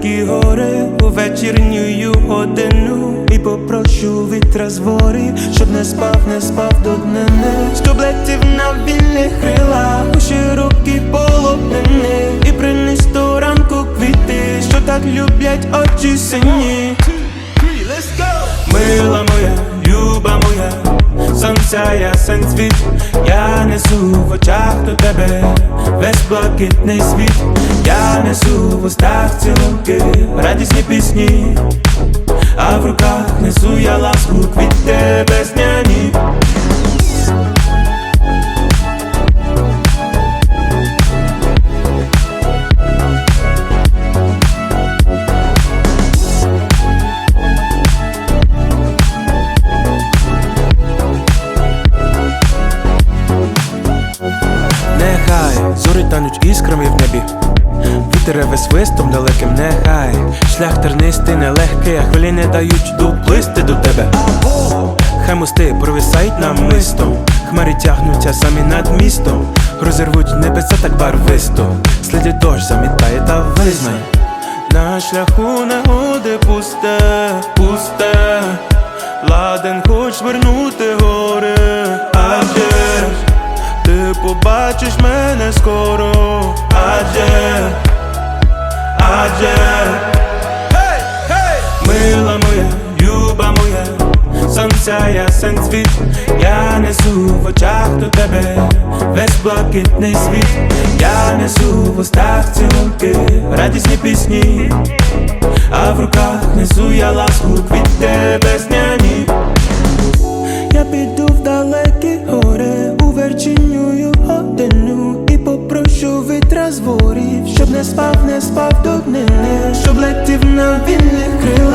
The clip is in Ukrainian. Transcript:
далекі гори у вечірнюю годину І попрошу вітра з вори, щоб не спав, не спав до днини. Сто на вільних крилах у широкі полотнини І приніс до ранку квіти, що так люблять очі сині. Мила сонця ясен світ, я несу в очах до тебе весь блакитний світ, я несу в устах цілунки, радісні пісні, а в руках несу я ласку від тебе Нехай зорі тануть іскрами в небі, вітер реве свистом далеким, нехай шлях тернистий, нелегкий, а хвилі не дають доплисти до тебе. Хай мости провисають намистом, хмарі тягнуться самі над містом, розірвуть небеса так барвисто, сліди дощ замітає та визнай. На шляху негоди пусте, пусте, ладен хоч вернути гори, побачиш мене скоро, адже, адже, мила моя, люба моя, сонця ясен цвіт, я несу в очах до тебе весь блакитний світ, я несу в устах цілунки, радісні пісні, а в руках несу я ласку квіти весняні. Я піду в попрошу вітра з щоб не спав, не спав до днини Щоб летів на вільних полотні